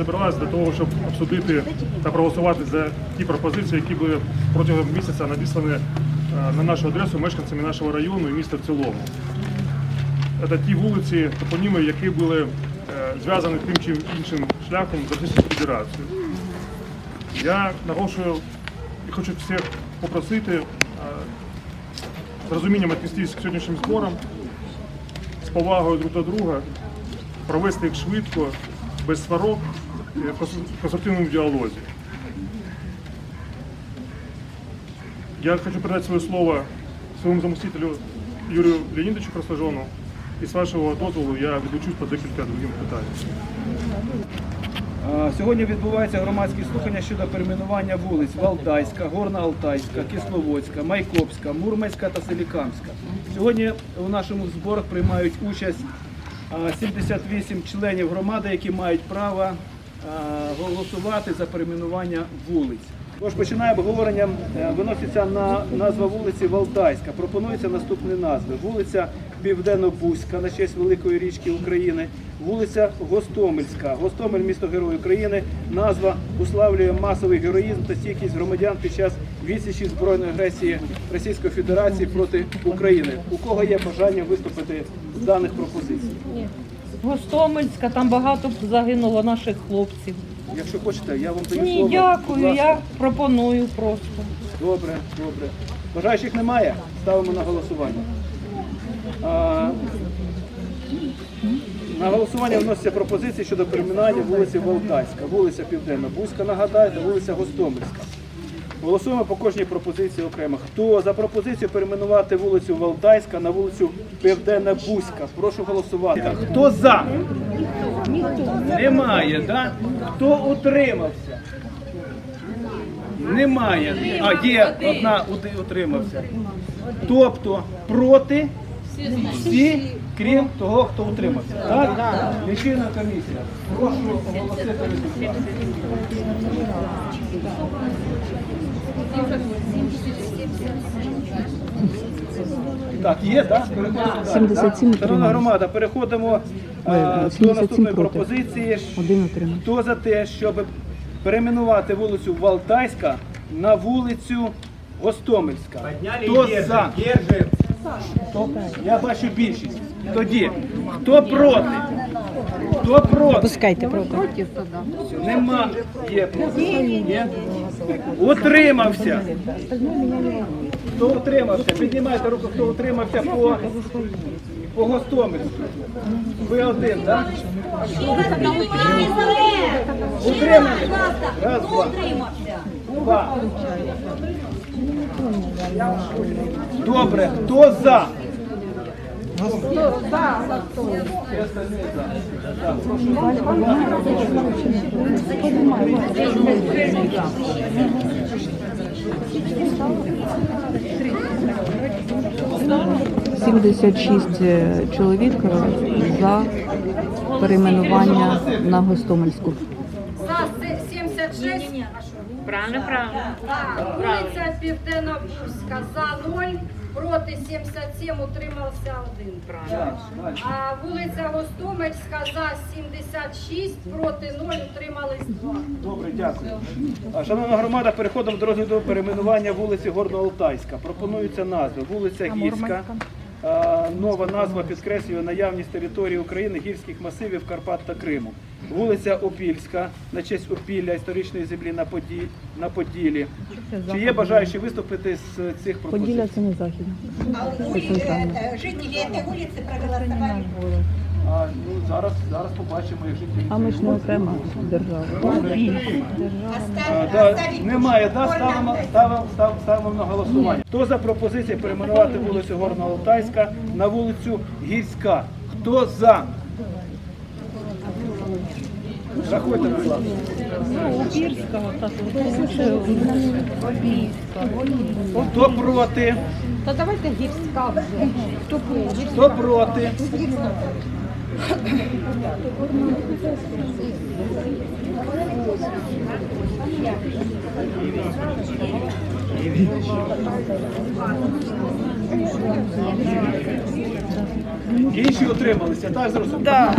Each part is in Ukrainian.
з вами зібралися для того, щоб обсудити та проголосувати за ті пропозиції, які були протягом місяця надіслані е, на нашу адресу мешканцями нашого району і міста в цілому. Це ті вулиці, топоніми, які були е, зв'язані тим чи іншим шляхом з Російською Федерацією. Я наголошую і хочу всіх попросити е, з розумінням віднестись к сьогоднішнім зборам, з повагою друг до друга, провести їх швидко, без сварок, в конструктивному діалозі. Я хочу передати своє слово своєму заместителю Юрію Леонідовичу Красложону. І з вашого дозволу я відлучусь по декілька другим питанням. Сьогодні відбуваються громадські слухання щодо перейменування вулиць Валдайська, Горна-Алтайська, Кисловодська, Майкопська, Мурманська та Селікамська. Сьогодні у нашому зборах приймають участь 78 членів громади, які мають право голосувати за перейменування вулиць. Тож починаємо обговорення. Е, Виноситься на назва вулиці Валдайська. Пропонується наступні назви: вулиця Південно-Бузька на честь великої річки України, вулиця Гостомельська, Гостомель, місто Герой України. Назва уславлює масовий героїзм та стійкість громадян під час відсічі збройної агресії Російської Федерації проти України. У кого є бажання виступити з даних пропозицій? Гостомельська, там багато загинуло наших хлопців. Якщо хочете, я вам даю Ні, слово. Будь дякую, ласка. я пропоную просто. Добре, добре. Бажаючих немає? Ставимо на голосування. А, на голосування вносяться пропозиції щодо перейменування вулиці Валдайська, вулиця Південна Бузька, нагадаю, та вулиця Гостомельська. Голосуємо по кожній пропозиції окремо. Хто за пропозицію перейменувати вулицю Валдайська на вулицю Південна Бузька? Прошу голосувати. Хто за? Немає, да? Хто утримався? Немає. А, є одна утримався. Тобто проти всі, крім того, хто утримався. Так? Лічильна комісія. Прошу оголосити результат. Так, є, так? Переходимо. 77 Шановна громада, переходимо а, до 77 наступної проти. пропозиції. Один. Хто за те, щоб перейменувати вулицю Валтайська на вулицю Гостомельська? Хто за? Я бачу більшість. Тоді, хто проти? Хто проти? Пускайте проти. Нема. Є проти. Є? Утримався. Хто утримався? Піднімайте руку, хто утримався по, по Гостомельську. Ви один, так? Утримався. Раз, два. Два. Добре, хто за? – 76 е, чоловік за перейменування на Гостомельську. За се- 76. Правильно, правильно. Вулиця Південнобурська за 0, проти 77, утримався один А вулиця Гостомельська за 76, проти 0, утримались 2. Добре, дякую. А, Шановна громада, переходимо до розгляду перейменування вулиці Горно-Алтайська. Пропонуються назви. Вулиця Гірська. А, Нова назва підкреслює наявність території України, гірських масивів Карпат та Криму. Вулиця Опільська на честь Опілля історичної землі на, Поді... на Поділі. Чи є бажаючі виступити з цих пропозицій? Поділля це не західна. Це вулиці жители этой улицы проголосовали. А, ну, зараз, зараз побачимо, як жителі. А ми ж не окрема держава. А, да, немає, да, ставимо, ставимо, став- ставимо на голосування. Хто за пропозицію перейменувати вулицю Горно-Алтайська на вулицю Гірська? Хто за? Рахуйте, будь ласка. Опірського, так, Хто проти? Та давайте гірська вже. Хто проти? Хто проти? Інші утрималися, так зрозуміло?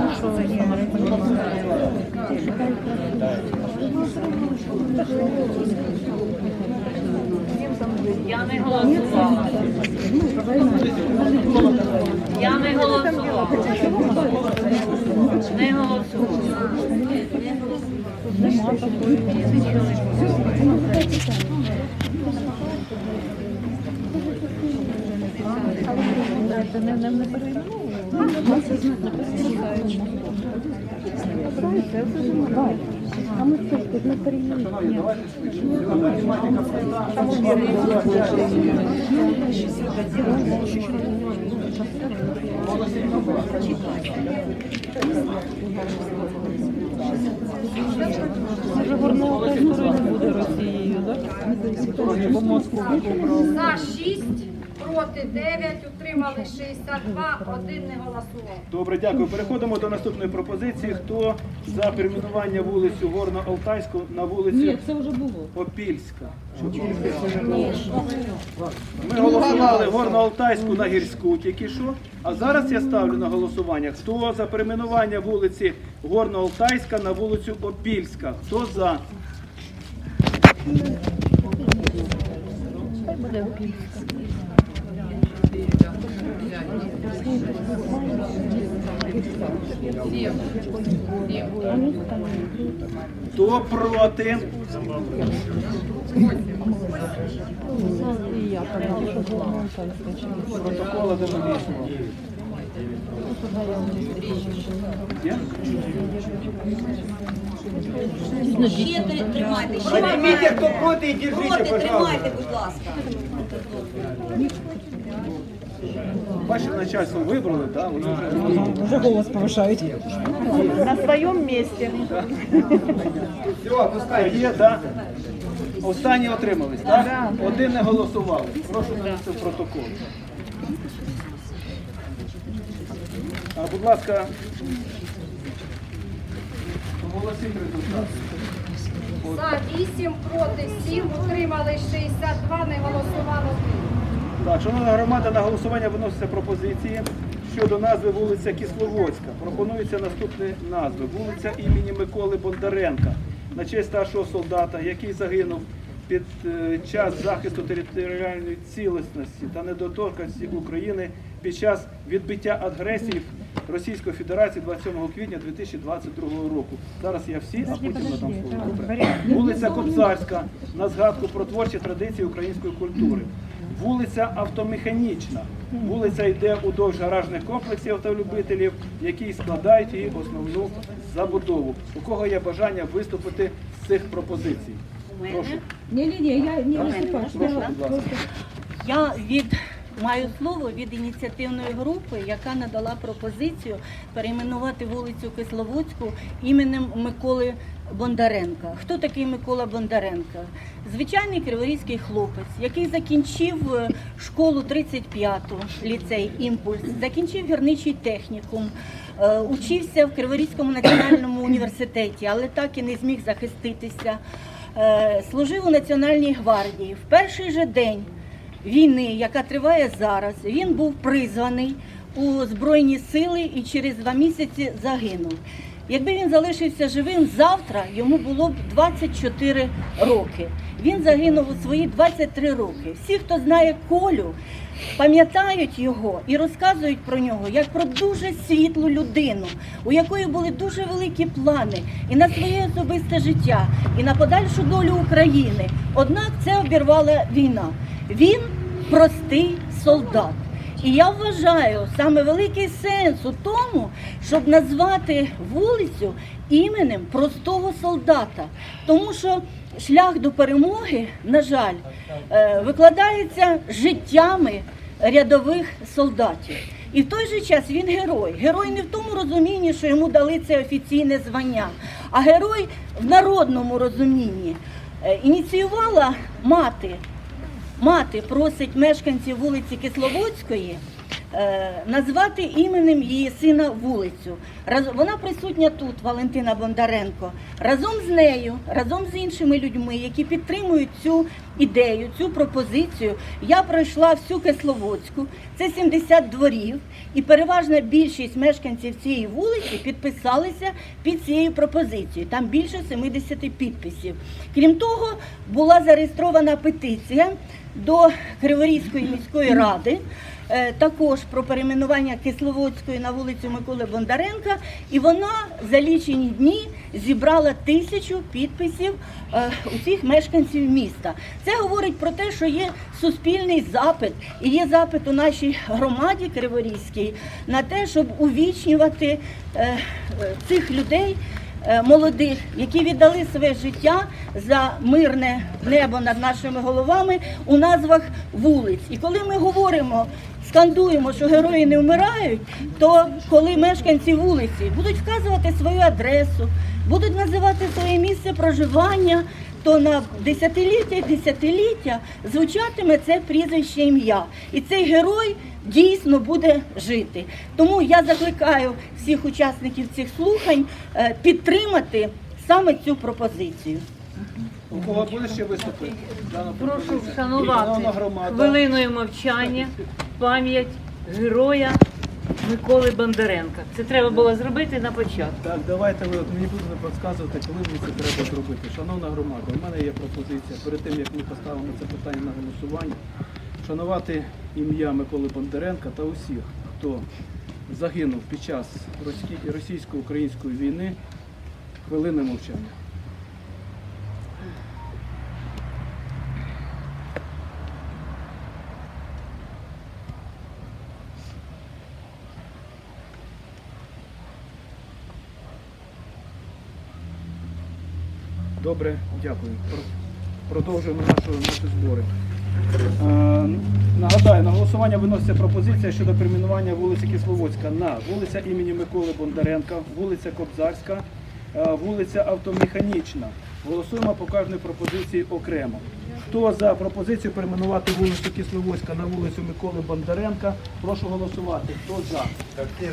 Я не голосувала. Я не голосувала. Не голосувала. Шановні, давайте швидше. Тематика Може, горного історії не буде Росією, так? За 6, проти 9, утримали 62, один не голосував. Добре, дякую. Переходимо до наступної пропозиції. Хто за перейменування вулицю Горно-Алтайську на вулицю Ні, це вже було. Опільська? Ми голосували Горно-Алтайську на гірську тільки що. А зараз я ставлю на голосування. Хто за перейменування вулиці Горно-Алтайська на вулицю Опільська? Хто за? Хто проти? Протокола. Є? Ще тримайте, ще Підніміть, хто проти і держите, проти пожалуйста. тримайте, будь ласка. Бачите, начальство вибрали, так? Вони вже на своем месте. Все, пускай. є, так? Останні отримались, так? Один не голосували. Прошу нанести в протокол. А, будь ласка, оголосіть результат. За 8, проти 7, утримали 62, не голосував один. Так, шановна громада, на голосування виносяться пропозиції щодо назви вулиця Кисловодська. Пропонуються наступні назви. Вулиця імені Миколи Бондаренка на честь старшого солдата, який загинув під е, час захисту територіальної цілісності та недоторканності України під час відбиття агресії Російської Федерації 27 квітня 2022 року. Зараз я всі, а потім надам слово. Вулиця Кобзарська на згадку про творчі традиції української культури. Вулиця Автомеханічна. Вулиця йде удовж гаражних комплексів автолюбителів, які складають її основну забудову. У кого є бажання виступити з цих пропозицій? Прошу. Ні-ні-ні, я не виступаю. Прошу, будь ласка. Я від маю слово від ініціативної групи, яка надала пропозицію перейменувати вулицю Кисловодську іменем Миколи Бондаренка. Хто такий Микола Бондаренка? Звичайний криворізький хлопець, який закінчив е, школу 35-ту, ліцей Імпульс, закінчив гірничий технікум, е, учився в Криворізькому національному університеті, але так і не зміг захиститися. Е, Служив у Національній гвардії. В перший же день війни, яка триває зараз, він був призваний у Збройні сили і через два місяці загинув. Якби він залишився живим завтра, йому було б 24 роки. Він загинув у свої 23 роки. Всі, хто знає Колю, пам'ятають його і розказують про нього як про дуже світлу людину, у якої були дуже великі плани і на своє особисте життя, і на подальшу долю України. Однак це обірвала війна. Він простий солдат. І я вважаю саме великий сенс у тому, щоб назвати вулицю іменем простого солдата. Тому що шлях до перемоги, на жаль, е, викладається життями рядових солдатів. І в той же час він герой. Герой не в тому розумінні, що йому дали це офіційне звання, а герой в народному розумінні. Е, Ініціювала мати Мати просить мешканців вулиці Кисловодської назвати іменем її сина вулицю. Вона присутня тут, Валентина Бондаренко. Разом з нею, разом з іншими людьми, які підтримують цю ідею, цю пропозицію, я пройшла всю Кисловодську, це 70 дворів, і переважна більшість мешканців цієї вулиці підписалися під цією пропозицією. Там більше 70 підписів. Крім того, була зареєстрована петиція до Криворізької міської ради. Е, Також про перейменування Кисловодської на вулицю Миколи Бондаренка, і вона за лічені дні зібрала тисячу підписів е, усіх мешканців міста. Це говорить про те, що є суспільний запит і є запит у нашій громаді Криворізькій на те, щоб увічнювати е, цих людей молодих, які віддали своє життя за мирне небо над нашими головами у назвах вулиць. І коли ми говоримо, скандуємо, що герої не вмирають, то коли мешканці вулиці будуть вказувати свою адресу, будуть називати своє місце проживання, то на десятиліття і десятиліття звучатиме це прізвище ім'я. І цей герой дійсно буде жити. Тому я закликаю всіх учасників цих слухань е, підтримати саме цю пропозицію. У кого буде ще виступи? Прошу вшанувати хвилиною мовчання пам'ять героя Миколи Бондаренка. Це треба було зробити на початку. Так, давайте ви от мені будете підказувати, коли мені це треба зробити. Шановна громада, у мене є пропозиція перед тим, як ми поставимо це питання на голосування, вшанувати ім'я Миколи Бондаренка та усіх, хто загинув під час російсько-української війни хвилини мовчання. Добре, дякую. Продовжуємо нашу, наші збори. Е, нагадаю, на голосування виноситься пропозиція щодо перейменування вулиці Кисловодська на вулиця імені Миколи Бондаренка, вулиця Кобзарська, е, вулиця Автомеханічна. Голосуємо по кожній пропозиції окремо. Хто за пропозицію перейменувати вулицю Кисловодська на вулицю Миколи Бондаренка, прошу голосувати. Хто за?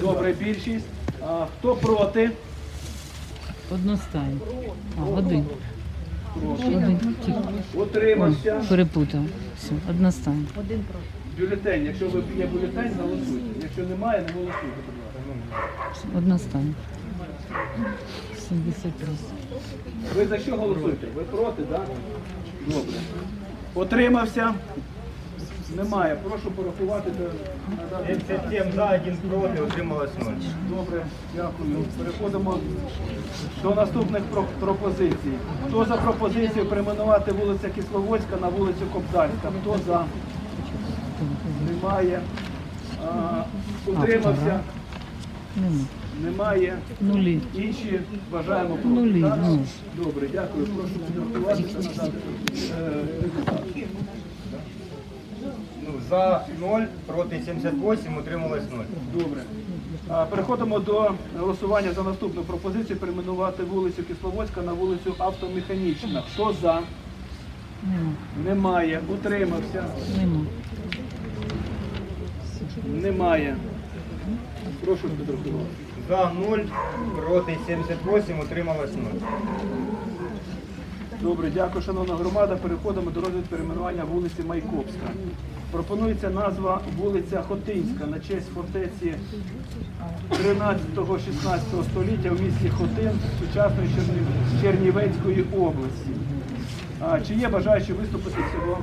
Добре, більшість. А, Хто проти? Одностайно. А, один. Утримався. Перепутав. Все, одностайно. Бюлетень. Якщо ви є бюлетень, голосуйте. Якщо немає, не голосуйте, будь ласка. Одностайно. 73. Ви за що голосуєте? Ви проти, так? Добре. Утримався? Немає. Прошу порахувати. 77 за, 1 проти, утрималось 0. Добре, дякую. Переходимо до наступних пропозицій. Хто за пропозицію перейменувати вулиця Кисловодська на вулицю Кобзарська? Хто за? Немає. А, утримався? Немає. Нулі. Інші бажаємо проти. Нулі, так? ну. Добре, дякую. Прошу підготувати та надати е, за 0, проти 78, утрималось 0. Добре. Переходимо до голосування за наступну пропозицію перейменувати вулицю Кисловодська на вулицю Автомеханічна. Хто за? Нема. Немає. Утримався? Нема. Немає. Прошу підрахувати. За 0, проти 78, утрималось 0. Добре, дякую, шановна громада. Переходимо до розгляду перейменування вулиці Майкопська. Пропонується назва вулиця Хотинська на честь фортеці 13-16 століття в місті Хотин сучасної Чернівецької області. А, чи є бажаючі виступити цього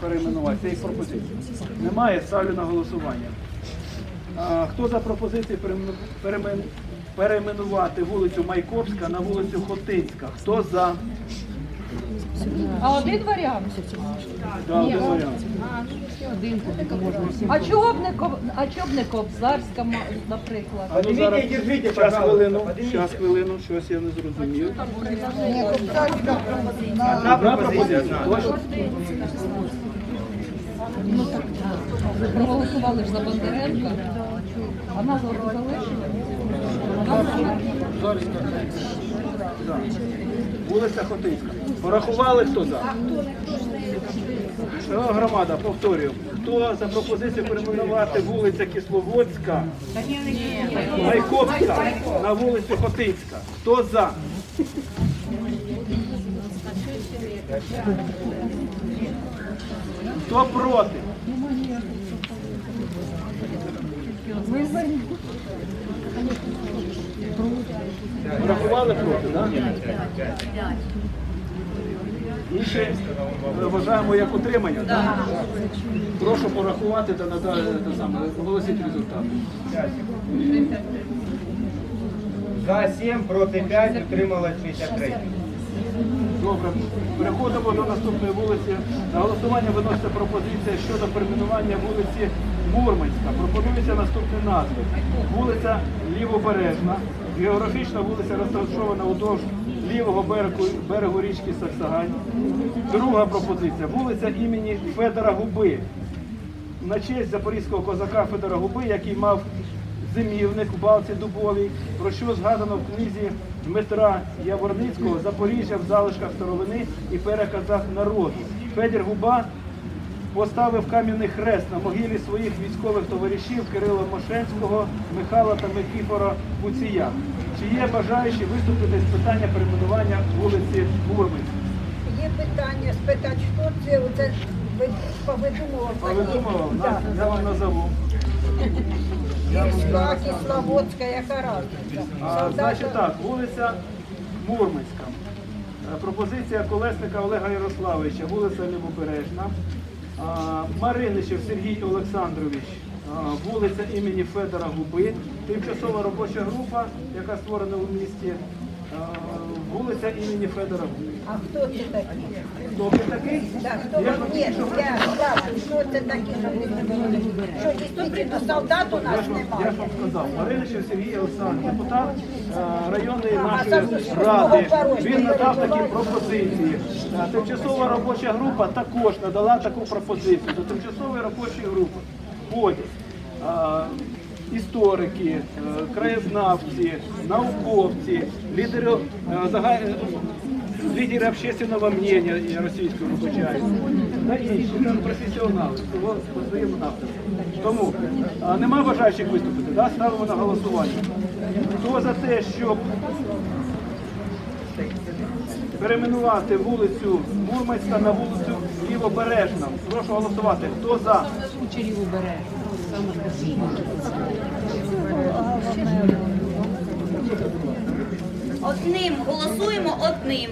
перейменувати? Це їх пропозиція. Немає, ставлю на голосування. А, Хто за пропозицію переймену- переймен- перейменувати вулицю Майкопська на вулицю Хотинська? Хто за? А один варіант. Да, один варіант. А чого б не Коб- а чого б не Кобзарська, м- наприклад? А ну зараз, щас хвилину, подивіться. хвилину, щось я не зрозумів. Одна Одна пропозиція. Точно? Ви проголосували ж за Бондаренка, а назва залишили? Вулиця Хотинська. Порахували, хто за? Громада, повторюю, хто за пропозицію перейменувати вулиця Кисловодська, Майкопська на вулицю Хотинська? Хто за? Хто проти? Врахували проти, так? Інші е, вважаємо як утримання. так? Прошу порахувати та надати оголосіть результат. За 7, проти 5, утрималось 63. Добре, переходимо до наступної вулиці. На голосування виноситься пропозиція щодо перейменування вулиці Мурманська. Пропонується наступні назви. Вулиця Лівобережна, географічна вулиця розташована уздовж лівого берегу, берегу річки Саксагань. Друга пропозиція вулиця імені Федора Губи. На честь запорізького козака Федора Губи, який мав зимівник в Балці Дубовій, про що згадано в книзі Дмитра Яворницького Запоріжжя в залишках старовини і переказах народу. Федір Губа поставив кам'яний хрест на могилі своїх військових товаришів Кирила Мошенського, Михайла та Микіфора Буція. Чи є бажаючі виступити з питання перейменування вулиці Мурманській? Є питання спитати, що це оце ви повидумував. Так. Я вам назову. Гірська, Кисловодська, яка разниця? А, значить так, вулиця Мурманська. Е, Пропозиція колесника Олега Ярославовича, вулиця Лівобережна. Мариничев Сергій Олександрович, вулиця імені Федора Губи. Тимчасова робоча група, яка створена у місті. Вулиця імені Федора А хто це такий? Хто ви такий? Так, хто Я вам що я спрашиваю, що це таке, що ви говорили? Що дійсно солдат у нас вам, я ж вам сказав, Мариничев Сергій Олександрович, депутат е, районної нашої ради, він надав такі пропозиції. Е, Тимчасова робоча група також надала таку пропозицію. До тимчасової робочої групи входять історики, е, краєзнавці, науковці, лідери е, е, лідери общественного мнення я російською вибачаю, та інші там професіонали по своєму напрямку. Тому нема бажаючих виступити, да? ставимо на голосування. Хто за те, щоб перейменувати вулицю Мурманська на вулицю Лівобережна? Прошу голосувати. Хто за? Одним голосуємо одним.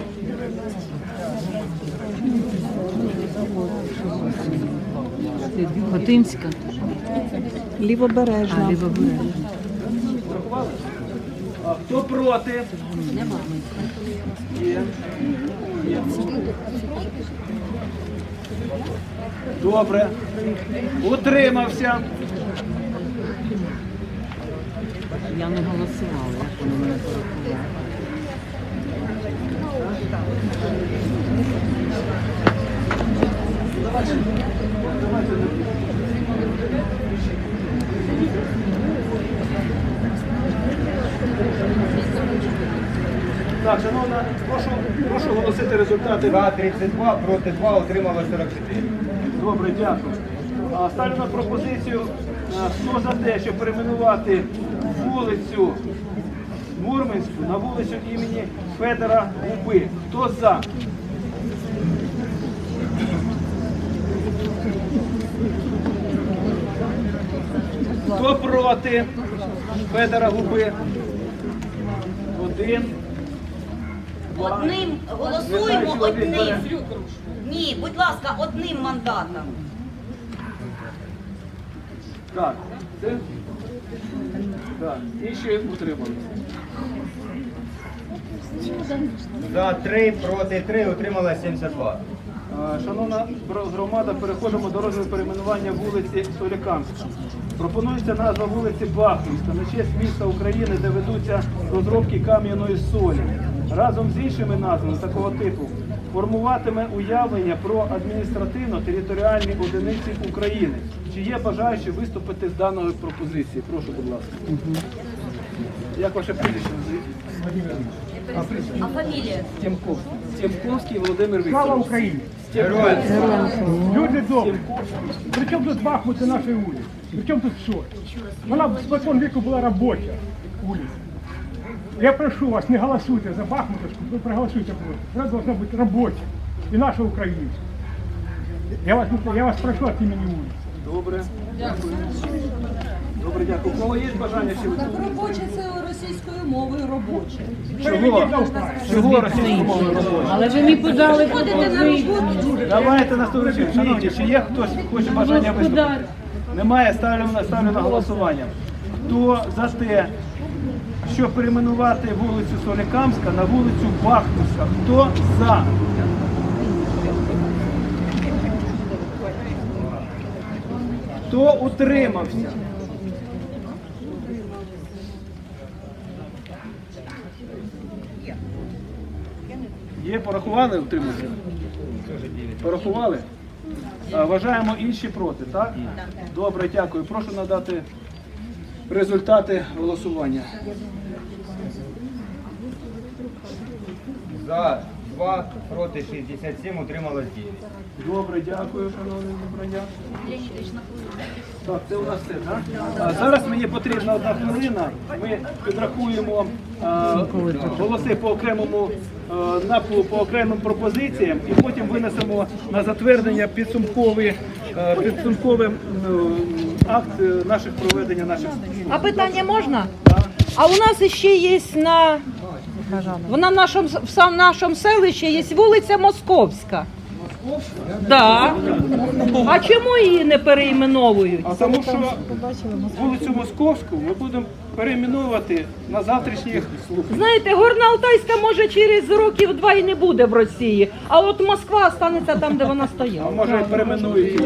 Хотинська. Лівобережна. А хто проти? Є. Є. Добре. Утримався. Я не голосувала, як вони мене порахували. Так, шановна, прошу, прошу оголосити результати. За 32, проти 2, утрималось 44. Добре, дякую. А, Ставлю на пропозицію, хто за те, щоб перейменувати вулицю Мурманську на вулицю імені Федора Губи. Хто за? Хто проти Федора Губи? Один. два. Одним голосуємо одним. Ні, будь ласка, одним мандатом. Так, це? Так, інші утрималися. За 3, проти 3, утрималось 72. Е, Шановна громада, переходимо до розгляду перейменування вулиці Солікамська. Пропонується назва вулиці Бахмівська на честь міста України, де ведуться розробки кам'яної солі. Разом з іншими назвами такого типу формуватиме уявлення про адміністративно-територіальні одиниці України. Чи є бажаючі виступити з даної пропозиції? Прошу, будь ласка. Як ваше прізвище? назвіть? А фамілія? Стємковський. Стємковський Володимир Слава Україні! Героям Люди добрі. Причому тут Бахмут і нашої вулиці? Причому тут що? Вона спокон віку була робоча вулиця. Я прошу вас, не голосуйте за Бахмутовську, ви проголосуйте проти. Вона должна бути робоча і наша українська. Я вас, я вас прошу від імені вулиці. Добре. Дякую. Добре, дякую. У кого є бажання ще виступити? Робоче це російською мовою робоче. Чого? Чого російською мовою робочою? Але ви мені подали пропозицію. Давайте наступний чин. Шановні, чи є хтось хоче бажання виступити? Немає, ставлю на ставлю на голосування. Хто за те, щоб перейменувати вулицю Солікамська на вулицю Бахмутська? Хто за? Хто утримався? Є, порахували утримався? Порахували? А, Вважаємо інші проти, так? Добре, дякую. Прошу надати результати голосування. За 2, проти 67, утрималось 9. Добре, дякую, шановний Доброня. Так, це у нас все, так? А зараз мені потрібна одна хвилина. Ми підрахуємо а, голоси по окремому а, напу, по окремим пропозиціям і потім винесемо на затвердження підсумковий, а, підсумковий м, акт е, наших проведення наших А питання можна? А у нас ще є на вона в нашому в сам нашому селищі є вулиця Московська. Да. А чому її не переіменовують? А тому що вулицю Московську ми будемо перейменувати на завтрашніх слуханнях. Знаєте, Горна Алтайська може через років два і не буде в Росії, а от Москва станеться там, де вона А стояла. може перейменують.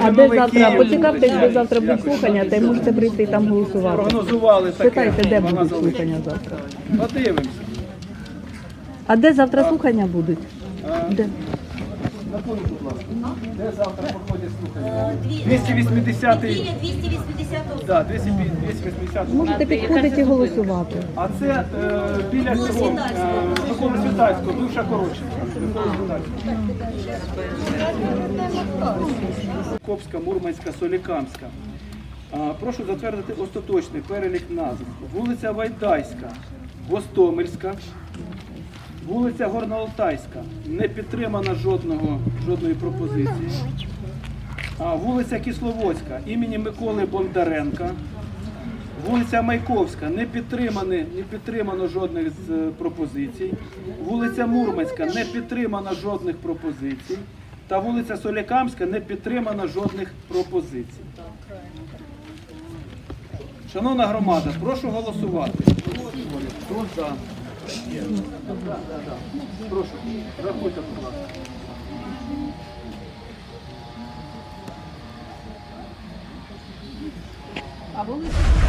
А де завтра? Поцікавтесь, буде. де завтра будуть слухання, та й можете прийти там голосувати. Прогнозували таке. Питайте, де будуть слухання завтра. Подивимося. А де завтра слухання будуть? Де? Напомніть, будь ласка, де завтра проходять слухання? Дві- 280 Біля 280 Да, 280 Можете підходити і голосувати. А це е, біля цього, Світальського. е, Миколи Світальського, бивша Коротчина. Копська, Мурманська, Солікамська. А, Прошу затвердити остаточний перелік назв. Вулиця Вайдайська, Гостомельська, вулиця Горноалтайська. Не підтримана жодного, жодної пропозиції. А, вулиця Кисловодська імені Миколи Бондаренка. Вулиця Майковська не підтримані, не підтримано жодних з е, пропозицій. Вулиця Мурманська не підтримано жодних пропозицій. Та вулиця Солякамська не підтримано жодних пропозицій. Шановна громада, прошу голосувати. Хто за? Прошу, рахуйте, будь ласка. А вулиця